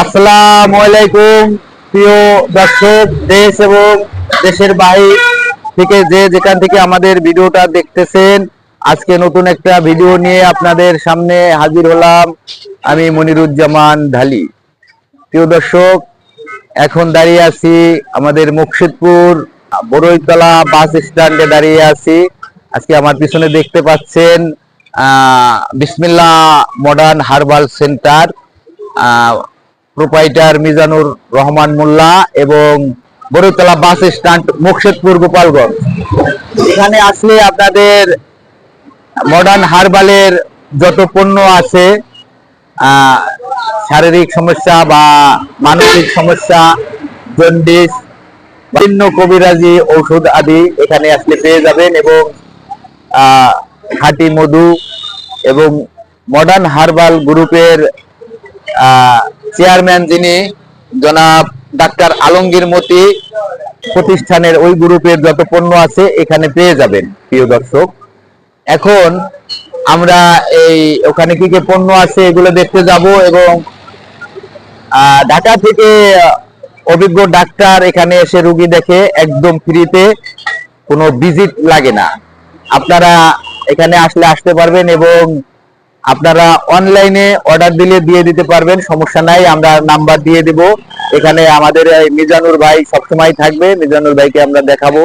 আসসালামু আলাইকুম, প্রিয় দর্শক, দেশ এবং দেশের বাইরে থেকে যে যেখান থেকে আমাদের ভিডিওটা দেখতেছেন, আজকে নতুন একটা ভিডিও নিয়ে আপনাদের সামনে হাজির হলাম আমি মনিরুজ্জামান ঢালি। প্রিয় দর্শক, এখন দাঁড়িয়ে আছি আমাদের মুর্শিদপুর বড়ইতলা বাস স্ট্যান্ডে দাঁড়িয়ে আছি। আজকে আমার পিছনে দেখতে পাচ্ছেন Bismillah modern herbal centre. Proprietor Mizanur Rahman Molla এবং বড়ইতলা বাস স্ট্যান্ড মুর্শিদপুর গোপালগঞ্জ। এখানে আসলে আপনাদের মডার্ন হার্বালের যত পণ্য আছে শারীরিক সমস্যা বা মানসিক সমস্যা, জন্ডিস, বিভিন্ন কবিরাজি ঔষধ আদি এখানে আসলে পেয়ে যাবেন এবং খাঁটি মধু এবং মডার্ন হার্বাল গ্রুপের চেয়ারম্যান যিনি, জনাব ডাক্তার আলমগীর মতি, প্রতিষ্ঠানের ওই গ্রুপের যত পণ্য আছে এখানে পেয়ে যাবেন, প্রিয় দর্শক। এখন আমরা এই, ওখানে কি কি পণ্য আছে এগুলো দেখতে যাব এবং ঢাকা থেকে অভিজ্ঞ ডাক্তার এখানে এসে রুগী দেখে একদম ফ্রিতে কোনো ভিজিট লাগে না। আপনারা এখানে আসলে আসতে পারবেন এবং আপনারা অনলাইনে অর্ডার দিলে দিয়ে দিতে পারবেন, সমস্যা নাই, আমরা নাম্বার দিয়ে দিব। এখানে আমাদের মিজানুর ভাই সবসময় থাকবে, মিজানুর ভাইকে আমরা দেখাবো।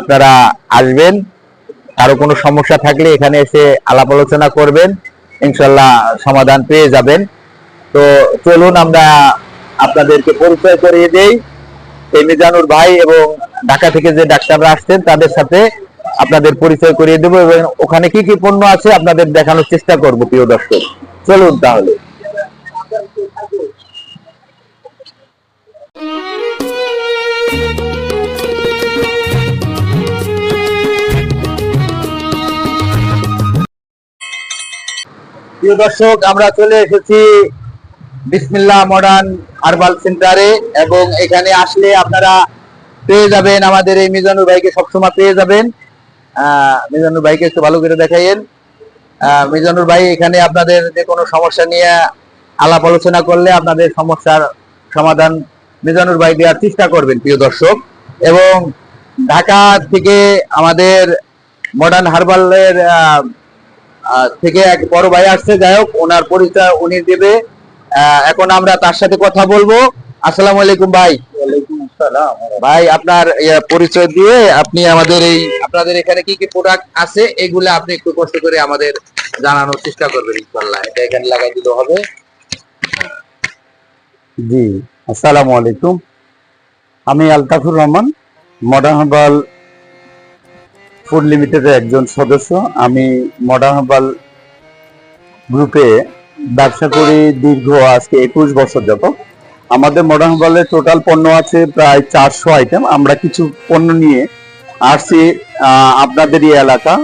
আপনারা আসবেন, কারও কোনো সমস্যা থাকলে এখানে এসে আলাপ আলোচনা করবেন, ইনশাল্লাহ সমাধান পেয়ে যাবেন। তো চলুন আমরা আপনাদেরকে পরিচয় করিয়ে দেই। এই মিজানুর ভাই এবং ঢাকা থেকে যে ডাক্তাররা আসছেন, তাদের সাথে আপনাদের পরিচয় করিয়ে দেবো এবং ওখানে কি কি পণ্য আছে আপনাদের দেখানোর চেষ্টা করব, প্রিয় দর্শক। চলুন তাহলে। প্রিয় দর্শক, আমরা চলে এসেছি বিসমিল্লাহ মডার্ন হার্বাল সেন্টারে এবং এখানে আসলে আপনারা পেয়ে যাবেন, আমাদের এই মিজানুর ভাইকে সবসময় পেয়ে যাবেন। মিজানুর ভাইকে একটু ভালো করে দেখাইয়েন। মিজানুর ভাই, এখানে আপনাদের যে কোনো সমস্যা নিয়ে আলাপ আলোচনা করলে আপনাদের সমস্যার সমাধান মিজানুর ভাই দেওয়ার চেষ্টা করবেন, প্রিয় দর্শক। এবং ঢাকা থেকে আমাদের মডার্ন হার্বালের থেকে এক বড় ভাই আসছে, যাই হোক, ওনার পরিচয় উনি দেবে। এখন আমরা তার সাথে কথা বলব। আসসালামু আলাইকুম ভাই। ভাই, আপনার পরিচয় দিয়ে আপনি আমাদের এই, আপনাদের এখানে কি কি প্রোডাক্ট আছে, এগুলো আপনি একটু কষ্ট করে আমাদের জানানোর চেষ্টা করবেন, ইনশাআল্লাহ। এটা এখানে লাগাই দিলে হবে। জি, আসসালামু আলাইকুম। আমি Altafur Rahman, modern herbal food লিমিটেডের একজন সদস্য। আমি মডার্ন হার্বাল গ্রুপে ব্যবসা করি দীর্ঘ আজকে একুশ বছর যাব আমাদের মডার্ন হার্বালের টোটাল পণ্য আছে প্রায় চারশো আইটেম আমরা কিছু পণ্য নিয়ে আসছি আপনাদের এই এলাকা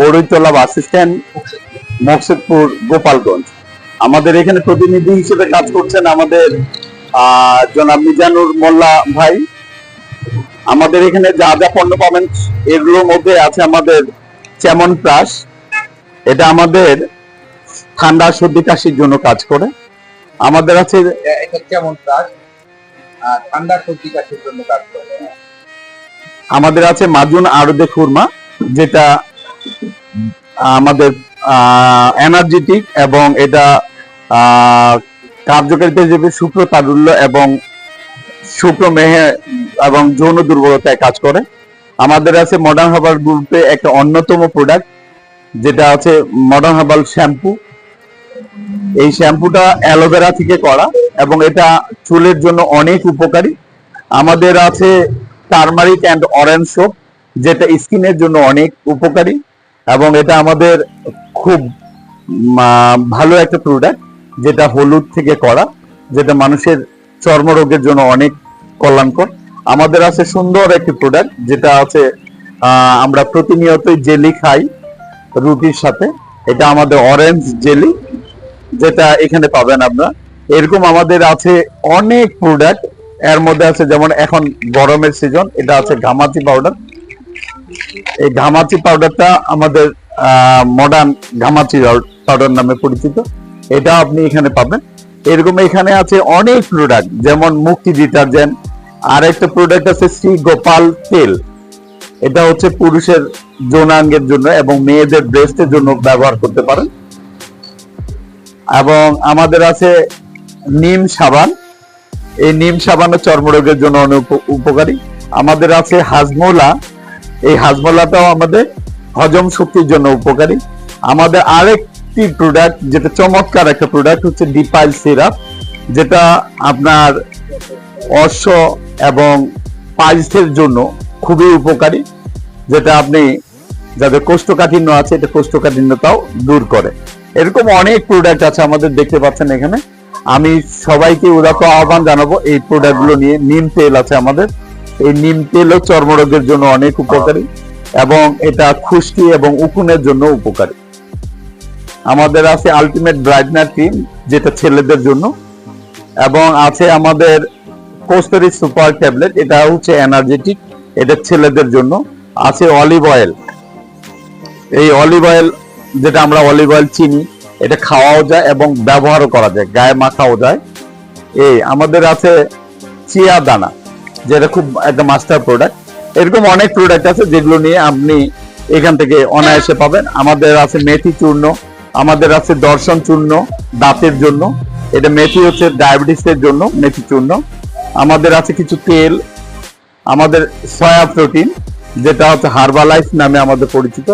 বড়ইতলা বাস স্ট্যান্ড, মকসুদপুর, গোপালগঞ্জ। আমাদের এখানে প্রতিনিধি হিসেবে কাজ করছেন আমাদের জনাব মিজানুর মোল্লা ভাই। আমাদের এখানে যা যা পণ্য পাবেন, এগুলোর মধ্যে আছে আমাদের চেমন প্লাস এটা আমাদের ঠান্ডা, সর্দি, কাশির জন্য কাজ করে। আমাদের আছে এটা কেমন কাজ? ঠান্ডা সর্দি কাশির জন্য কাজ করে আমাদের আছে মাজুন আরদে খুরমা যেটা আমাদের এনার্জেটিক এবং এটা কার্যকারিতা হিসেবে শুক্র তারুল্য এবং শুক্র মেহে এবং যৌন দুর্বলতায় কাজ করে। আমাদের আছে মডার্ন হার্বাল গ্রুপে একটা অন্যতম প্রোডাক্ট যেটা আছে মডার্ন হার্বাল শ্যাম্পু এই শ্যাম্পুটা অ্যালোভেরা থেকে করা এবং এটা চুলের জন্য অনেক উপকারী। আমাদের আছে টার্মারিক অ্যান্ড অরেঞ্জ সোপ, যেটা স্কিনের জন্য অনেক উপকারী এবং এটা আমাদের খুব ভালো একটা প্রোডাক্ট যেটা হলুদ থেকে করা, যেটা মানুষের চর্মরোগের জন্য অনেক কল্যাণকর। আমাদের আছে সুন্দর একটি প্রোডাক্ট যেটা আছে আমরা প্রতিনিয়তই জেলি খাই রুটির সাথে। এটা আমাদের অরেঞ্জ জেলি যেটা এখানে পাবেন আপনারা। এরকম আমাদের আছে অনেক প্রোডাক্টের মধ্যে আছে যেমন এখন গরমের সিজন এটা আছে ঘামাচি পাউডার এই ঘামাচি পাউডারটা আমাদের মডার্ন ঘামাচি পাউডার নামে পরিচিত। এটা আপনি এখানে পাবেন। এরকম এখানে আছে অনেক প্রোডাক্ট যেমন মুক্তি ডিটারজেন্ট। আর একটা প্রোডাক্ট আছে শ্রী গোপাল তেল। এটা হচ্ছে পুরুষের যৌনাঙ্গের জন্য এবং মেয়েদের ব্রেস্টের জন্য ব্যবহার করতে পারেন। এবং আমাদের আছে নিম সাবান। এই নিম সাবানও চর্মরোগের জন্য অনেক উপ- উপকারী। আমাদের আছে হাজমোলা। এই হাজমোলাটাও আমাদের হজম শক্তির জন্য উপকারী। আমাদের আরেকটি প্রোডাক্ট যেটা চমৎকার একটা প্রোডাক্ট হচ্ছে ডিপাইল সিরাপ, যেটা আপনার অশ্ব এবং পাইলসের জন্য খুবই উপকারী, যেটা আপনি যাদের কোষ্ঠকাঠিন্য আছে, এটা কোষ্ঠকাঠিন্যতাও দূর করে। এরকম অনেক প্রোডাক্ট আছে আমাদের দেখতে পাচ্ছেন এখানে। আমি সবাইকে উদাত্ত আহ্বান জানাব, এই প্রোডাক্টগুলো নিয়ে নিম তেল আছে আমাদের। এই নিম তেলও চর্মরোগের জন্য অনেক উপকারী এবং এটা খুশকি এবং উকুনের জন্য উপকারী। আমাদের আছে আলটিমেট ব্রাইটনার ক্রিম যেটা ছেলেদের জন্য। এবং আছে আমাদের কোস্টারি সুপার ট্যাবলেট, এটা হচ্ছে এনার্জেটিক এটা ছেলেদের জন্য। আছে অলিভ অয়েল এই অলিভ অয়েল যেটা আমরা অলিভ অয়েল চিনি, এটা খাওয়াও যায় এবং ব্যবহারও করা যায়, গায়ে মাখাও যায়। এই আমাদের আছে চিয়া দানা, যেটা খুব একটা মাস্টার প্রোডাক্ট এরকম অনেক প্রোডাক্ট আছে যেগুলো নিয়ে আপনি এখান থেকে অনায়াসে পাবেন। আমাদের আছে মেথি চূর্ণ, আমাদের আছে দর্শন চূর্ণ, দাঁতের জন্য। এটা মেথি হচ্ছে ডায়াবেটিসের জন্য, মেথি চূর্ণ। আমাদের আছে কিছু তেল, আমাদের সয়া প্রোটিন যেটা হচ্ছে হার্বালাইফ নামে আমাদের পরিচিত।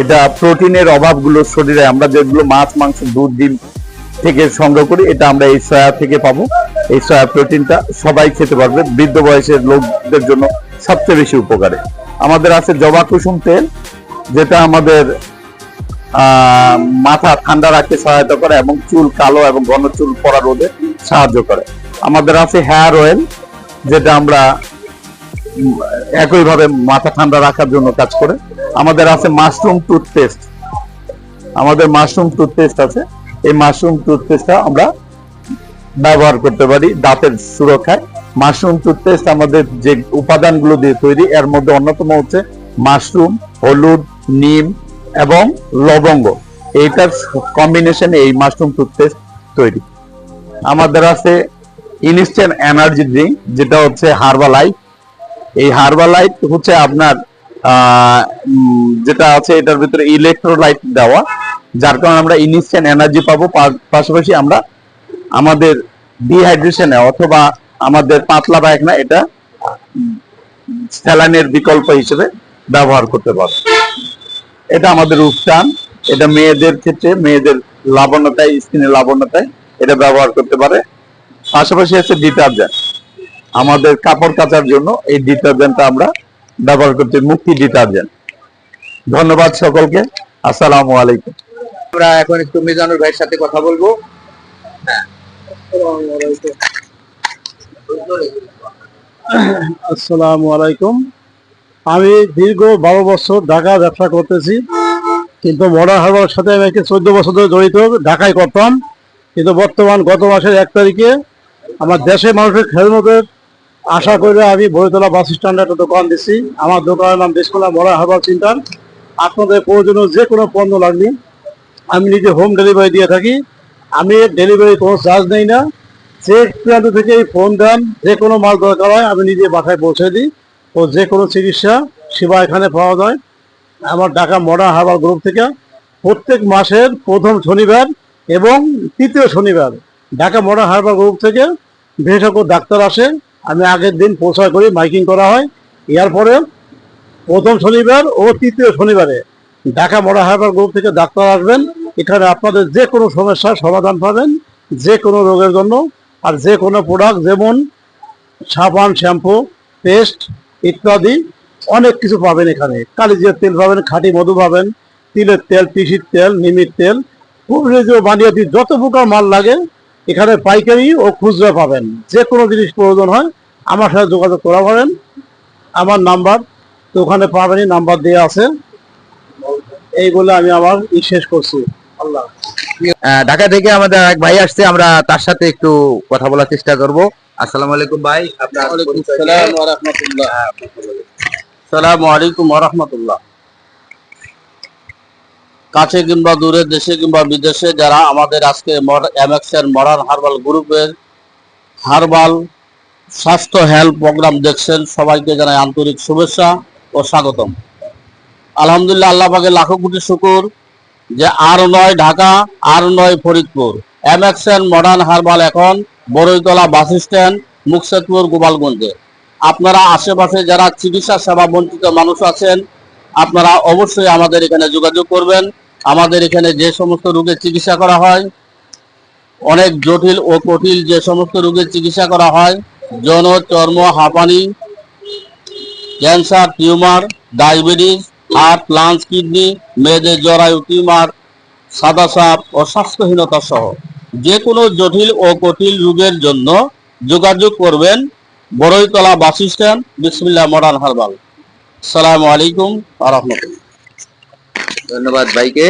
এটা প্রোটিনের অভাবগুলো শরীরে, আমরা যেগুলো মাছ, মাংস, দুধ, ডিম থেকে সংগ্রহ করি, এটা আমরা এই সয়া থেকে পাবো। এই সয়া প্রোটিনটা সবাই খেতে পারবে, বৃদ্ধ বয়সের লোকদের জন্য সবচেয়ে বেশি উপকারে। আমাদের আছে জবা কুসুম তেল, যেটা আমাদের মাথা ঠান্ডা রাখতে সহায়তা করে এবং চুল কালো এবং ঘন চুল পড়া রোধে সাহায্য করে। আমাদের আছে হেয়ার অয়েল যেটা আমরা একইভাবে মাথা ঠান্ডা রাখার জন্য কাজ করে। আমাদের আছে মাশরুম টুথপেস্ট আমাদের মাশরুম টুথপেস্ট আছে। এই মাশরুম টুথপেস্টটা আমরা ব্যবহার করতে পারি দাঁতের সুরক্ষায়। মাশরুম টুথপেস্ট আমাদের যে উপাদানগুলো দিয়ে তৈরি, এর মধ্যে অন্যতম হচ্ছে মাশরুম হলুদ, নিম এবং লবঙ্গ। এইটার কম্বিনেশনে এই মাশরুম টুথপেস্ট তৈরি। আমাদের আছে ইনস্ট্যান্ট এনার্জি ড্রিঙ্ক যেটা হচ্ছে হার্বালাইফ এই হার্বালাইট হচ্ছে আপনার যেটা আছে এটার ভিতরে ইলেকট্রোলাইট দেওয়া, যার কারণে আমরা ইনস্ট্যান্ট এনার্জি পাবো পাশাপাশি আমরা আমাদের ডিহাইড্রেশনে অথবা আমাদের পাতলা পায়খানা এটা স্যালাইনের বিকল্প হিসেবে ব্যবহার করতে পারব। এটা আমাদের উত্থান, এটা মেয়েদের ক্ষেত্রে, মেয়েদের লাবণ্যতায়, স্কিনের লাবণ্যতায় এটা ব্যবহার করতে পারে। পাশাপাশি আছে ডিটারজেন্ট আমাদের কাপড় কাচার জন্য এই ডিটারজেন্টটা আমরা ব্যবহার করতে মুক্তি ডিটারজেন্ট। ধন্যবাদ সকলকে। আসসালামু আলাইকুম। আমরা এখন একটু মিজানুর ভাইয়ের সাথে কথা বলব। আসসালামু আলাইকুম। আমি দীর্ঘ বারো বছর ঢাকা ব্যবসা করতেছি কিন্তু মডার্ন হারবারের সাথে আমি আজকে চোদ্দ বছর ধরে জড়িত ঢাকায় করতাম। কিন্তু বর্তমান গত মাসের এক তারিখে আমার দেশের মানুষের খেদমতের আশা করি আমি বইতলা বাস স্ট্যান্ডে একটা দোকান দিচ্ছি আমার দোকানের নাম বিসমুল্লাহ মরা হারবার সেন্টার। আপনাদের প্রয়োজনীয় যে কোনো পণ্য লাগবে, আমি নিজে হোম ডেলিভারি দিয়ে থাকি। আমি ডেলিভারি কোনো চার্জ নেই না। যে প্রান্ত থেকে ফোন দেন, যে কোনো মাল দরকার হয়, আমি নিজে বাসায় পৌঁছে দিই। ও যে কোনো চিকিৎসা, সেবা এখানে পাওয়া যায়। আমার ঢাকা মডার্ন হারবার গ্রুপ থেকে প্রত্যেক মাসের প্রথম শনিবার এবং তৃতীয় শনিবার ঢাকা মডার্ন হারবার গ্রুপ থেকে বিশেষজ্ঞ ডাক্তার আসে। আমি আগের দিন প্রচার করি, মাইকিং করা হয়। এরপরে প্রথম শনিবার ও তৃতীয় শনিবারে ঢাকা মডার্ন হারবার গ্রুপ থেকে ডাক্তার আসবেন। এখানে আপনাদের যে কোনো সমস্যার সমাধান পাবেন, যে কোনো রোগের জন্য। আর যে কোনো প্রোডাক্ট যেমন সাবান শ্যাম্পু পেস্ট ইত্যাদি অনেক কিছু পাবেন এখানে। কালিজিয়ার তেল পাবেন, খাঁটি মধু পাবেন, তিলের তেল, তিসির তেল, নিমির তেল। যে বানিয়াতি যত প্রকার মাল লাগে এখানে পাইকারি ও খুচরা পাবেন। যে কোনো জিনিস প্রয়োজন হয় আমার সাথে যোগাযোগ করা পারেন আমার নাম্বার তো ওখানে পাবেনই নাম্বার দেওয়া আছে। এই বলে আমি আমার ই শেষ করছি। আল্লাহ ঢাকা থেকে আমাদের এক ভাই আসছে আমরা তার সাথে একটু কথা বলার চেষ্টা করব। আসসালামু আলাইকুম ভাই আপনার পরিচয় দিয়ে- সালামু আলাইকুম রহমতুল্লাহ। কাছে কিংবা দূরে, দেশে কিংবা বিদেশে, যারা আমাদের আজকে এমএক্স এর মডার্ন হার্বাল গ্রুপের হার্বাল স্বাস্থ্য হেলথ প্রোগ্রাম দেখছেন, সবাইকে জানাই আন্তরিক শুভেচ্ছা ও স্বাগতম। আলহামদুলিল্লাহ, আল্লাহ পাকে লাখো কোটি শুকুর যে আর নয় ঢাকা, আর নয় ফরিদপুর। এমএক্স এর মডার্ন হার্বাল এখন বড়ইতলা বাস স্ট্যান্ড, মুকসেদপুর, গোপালগঞ্জে। আপনারা আশেপাশে যারা চিকিৎসা সেবা বঞ্চিত মানুষ আছেন, আপনারা অবশ্যই আমাদের এখানে যোগাযোগ করবেন। আমাদের এখানে যে সমস্ত রোগের চিকিৎসা করা হয়, অনেক জটিল ও কঠিন যে সমস্ত রোগের চিকিৎসা করা হয়, যৌন, চর্ম, হাঁপানি, cancer, tumour, diabetes, heart, lungs, kidney, মেয়েদের জরায়ু টিউমার, সাদা সাপ ও স্বাস্থ্যহীনতা সহ যে কোনো জটিল ও কঠিন রোগের জন্য যোগাযোগ করবেন Boroitola bus stand, Bismillah modern herbal. সালামু আলাইকুম আ ধন্যবাদ ভাইকে।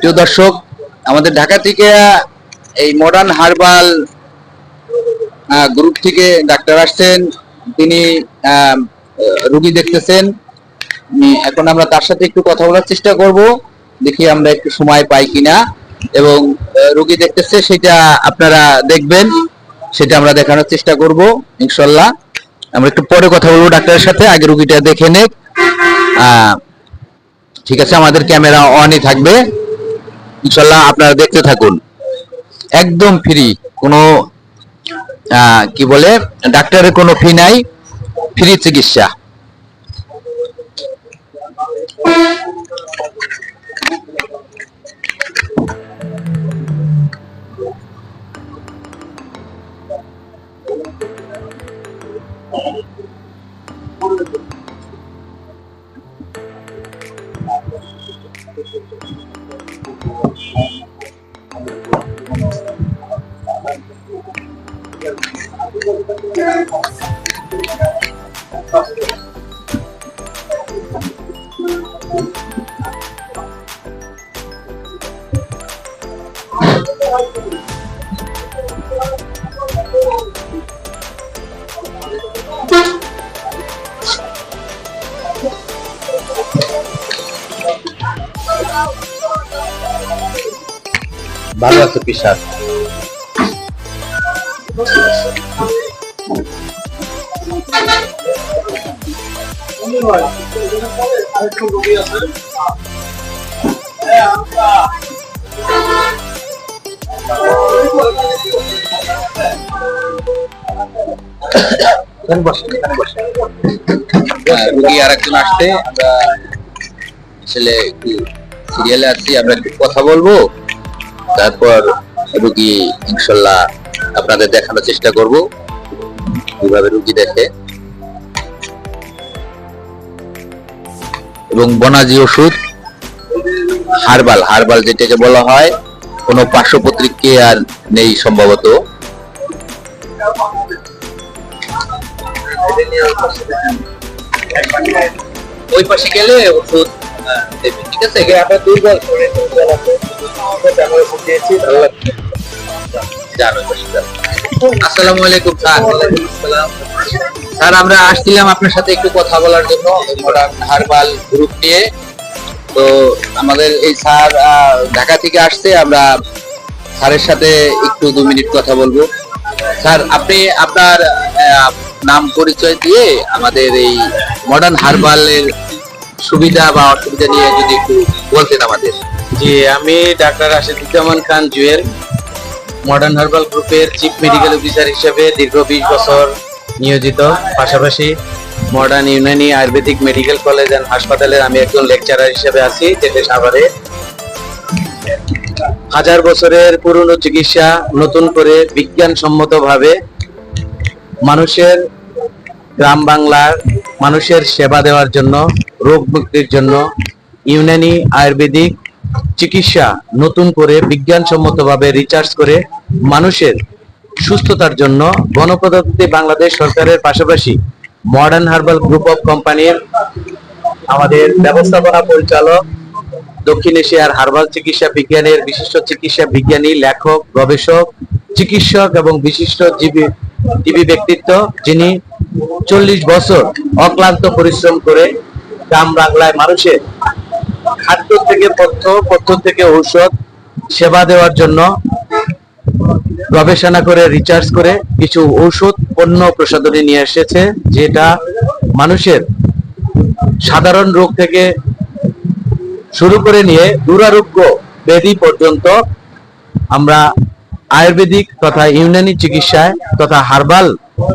প্রিয় দর্শক, আমাদের ঢাকা থেকে এই মডার্ন হার্বাল গ্রুপ থেকে ডাক্তার আসছেন। তিনি রুগী দেখতেছেন। এখন আমরা তার সাথে একটু কথা বলার চেষ্টা করব। দেখি আমরা একটু সময় পাই কিনা। এবং রুগী দেখতেছে, সেটা আপনারা দেখবেন। সেটা আমরা দেখানোর চেষ্টা করব, ইনশাল্লাহ। আমরা একটু পরে কথা বলব ডাক্তারের সাথে। আগে রুগীটা দেখে নেক। ঠিক আছে, আমাদের ক্যামেরা অনই থাকবে। ইনশাল্লাহ আপনারা দেখতে থাকুন। একদম ফ্রি কোনো কি বলে, ডাক্তারের কোনো ফি নাই ফ্রি চিকিৎসা। ভালো আছে রুগী আর একজন আসতে আমরা আসলে একটু সিরিয়ালে আছি আমরা একটু কথা বলব। তারপর রুগী ইনশাল্লাহ আপনাদের দেখানোর চেষ্টা করব। কীভাবে রুগী দেখে। এবং বনাজি ওষুধ হারবাল হারবাল যেটাকে বলা হয় কোনো পার্শ্বপত্রিকে আর নেই সম্ভবত। ওই পাশে গেলে ওষুধ হ্যাঁ, ঠিক আছে? দুর্বল জানো আসসালামু আলাইকুম স্যার, আমরা আসছিলাম আপনার সাথে একটু কথা বলার জন্য মডার্ন হারবাল গ্রুপ নিয়ে। তো আমাদের এই স্যার ঢাকা থেকে আসছে, আমরা স্যারের সাথে একটু দু মিনিট কথা বলব। স্যার, আপনি আপনার নাম পরিচয় দিয়ে আমাদের এই মডার্ন হারবালের সুবিধা বা অসুবিধা নিয়ে যদি একটু বলতেন আমাদের। জি, আমি doctor Rasheduzzaman Khan, Jewel. Modern herbal গ্রুপের চিফ মেডিকেল অফিসার হিসেবে দীর্ঘ বিশ বছর নিয়োজিত। পাশাপাশি modern Unani Ayurvedic medical college and হাসপাতালের আমি একজন লেকচারার হিসেবে আছি যেটা সাভারে হাজার বছরের পুরনো চিকিৎসা নতুন করে বিজ্ঞানসম্মতভাবে মানুষের গ্রাম বাংলার মানুষের সেবা দেওয়ার জন্য, রোগ মুক্তির জন্য ইউনানি আয়ুর্বেদিক চিকিৎসা নতুন করে বিজ্ঞানসম্মতভাবে রিচার্জ করে মানুষের সুস্থতার জন্য গণপ্রজাতন্ত্রী বাংলাদেশ সরকারের পাশাপাশি মডার্ন হার্বাল গ্রুপ অফ কোম্পানির আমাদের ব্যবস্থাপনা পরিচালক, দক্ষিণ এশিয়ার হার্বাল চিকিৎসা বিজ্ঞানের বিশিষ্ট চিকিৎসা বিজ্ঞানী, লেখক, গবেষক, চিকিৎসক এবং বিশিষ্ট জীবী জীবী ব্যক্তিত্ব যিনি চল্লিশ বছর অক্লান্ত পরিশ্রম করে গ্রাম বাংলায় মানুষের খাদ্য থেকে পথ্য পথ্য থেকে ঔষধ সেবা দেওয়ার জন্য গবেষণা করে রিচার্জ করে কিছু ঔষধ, পণ্য প্রসাধনী নিয়ে এসেছে, যেটা মানুষের সাধারণ রোগ থেকে শুরু করে নিয়ে দুরারোগ্য ব্যাধি পর্যন্ত আমরা আয়ুর্বেদিক তথা ইউনানি চিকিৎসায় তথা হার্বাল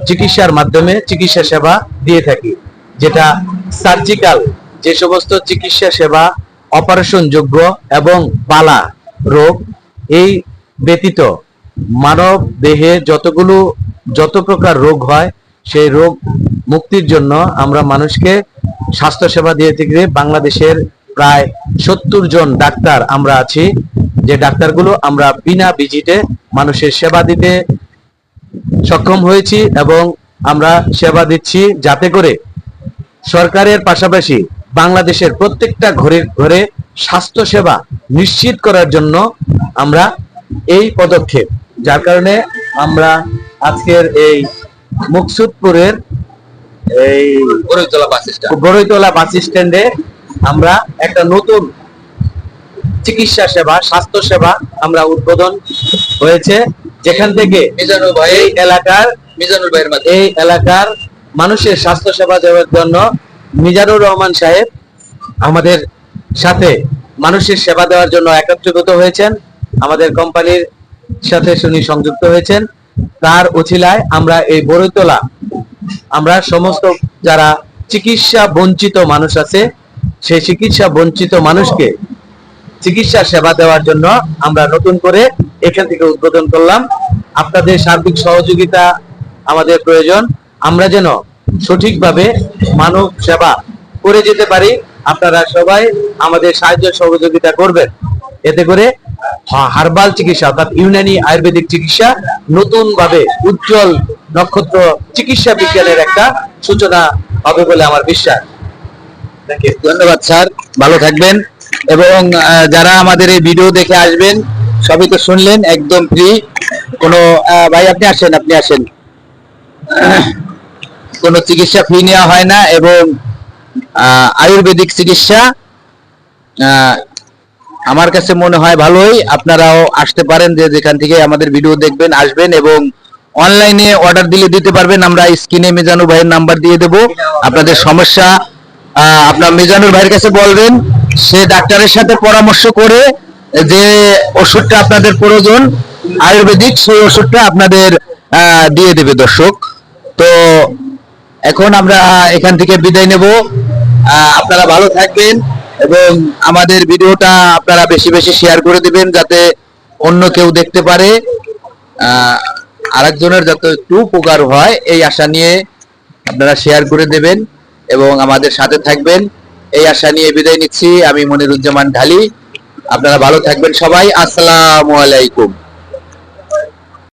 চিকিৎসার মাধ্যমে চিকিৎসা সেবা দিয়ে থাকি, যেটা সার্জিক্যাল যে সমস্ত চিকিৎসা সেবা অপারেশন যোগ্য এবং বালা রোগ এই ব্যতীত মানব দেহে যতগুলো, যত প্রকার রোগ হয়, সেই রোগ মুক্তির জন্য আমরা মানুষকে স্বাস্থ্য সেবা দিয়ে থেকে বাংলাদেশের প্রায় সত্তর জন ডাক্তার আমরা আছি। যে ডাক্তারগুলো আমরা বিনা ভিজিটে মানুষের সেবা দিতে সক্ষম হয়েছি এবং আমরা সেবা দিচ্ছি যাতে করে সরকারের পাশাপাশি বাংলাদেশের প্রত্যেকটা ঘরে ঘরে স্বাস্থ্য সেবা নিশ্চিত করার জন্য আমরা এই পদক্ষেপ যার কারণে আমরা আজকের এই মুকসুদপুরের এই গড়ইতলা বাস স্ট্যান্ড গড়ইতলা বাস স্ট্যান্ডে আমরা একটা নতুন চিকিৎসা সেবা স্বাস্থ্য সেবা আমরা উদ্বোধন হয়েছে। যেখান থেকে মিজানুর ভাই। এই এলাকার মিজানুর ভাইয়ের মাধ্যমে। এই এলাকার মানুষের স্বাস্থ্য সেবা দেওয়ার জন্য মিজানুর রহমান সাহেব আমাদের সাথে মানুষের সেবা দেওয়ার জন্য একত্রিত হয়েছেন। আমাদের কোম্পানির সাথে উনি সংযুক্ত হয়েছেন। তার অছিলায় আমরা এই বড়তলা আমরা সমস্ত যারা চিকিৎসা বঞ্চিত মানুষ আছে, সেই চিকিৎসা বঞ্চিত মানুষকে চিকিৎসা সেবা দেওয়ার জন্য আমরা নতুন করে এখান থেকে উদ্বোধন করলাম। আপনাদের সার্বিক সহযোগিতা আমাদের প্রয়োজন। আমরা যেন সঠিকভাবে মানব সেবা করে যেতে পারি। আপনারা সবাই আমাদের সাহায্য সহযোগিতা করবেন। এতে করে হার্বাল চিকিৎসা, অর্থাৎ ইউনানি আয়ুর্বেদিক চিকিৎসা নতুন ভাবে উজ্জ্বল নক্ষত্র চিকিৎসা বিজ্ঞানের একটা সূচনা হবে বলে আমার বিশ্বাস। ধন্যবাদ, স্যার। ভালো থাকবেন। এবং যারা আমাদের এই ভিডিও দেখে আসবেন, সবই তো শুনলেন, একদম ফ্রি কোনো ভাই, আপনি আসেন আপনি আসেন। কোনো চিকিৎসা ফ্রি নেওয়া হয় না, এবং আয়ুর্বেদিক চিকিৎসা আমার কাছে মনে হয় ভালোই। আপনারাও আসতে পারেন যে যেখান থেকে আমাদের ভিডিও দেখবেন, আসবেন এবং অনলাইনে অর্ডার দিলে দিতে পারবেন। আমরা স্ক্রিনে মেজানু ভাইয়ের নাম্বার দিয়ে দেব। আপনাদের সমস্যা আপনার মেজানুর ভাইয়ের কাছে বলবেন, সে ডাক্তারের সাথে পরামর্শ করে যে ওষুধটা আপনাদের প্রয়োজন, আয়ুর্বেদিক, সেই ওষুধটা আপনাদের দিয়ে দেবে দর্শক। তো এখন আমরা এখান থেকে বিদায় নেব। আপনারা ভালো থাকবেন। এবং আমাদের ভিডিওটা আপনারা বেশি বেশি শেয়ার করে দিবেন যাতে অন্য কেউ দেখতে পারে। আরেকজনের যাতে একটু উপকার হয়, এই আশা নিয়ে আপনারা শেয়ার করে দেবেন এবং আমাদের সাথে থাকবেন। এই আশা নিয়ে বিদায় নিচ্ছি। আমি মনিরুজ্জামান ঢালি। আপনারা ভালো থাকবেন সবাই। আসসালামু আলাইকুম।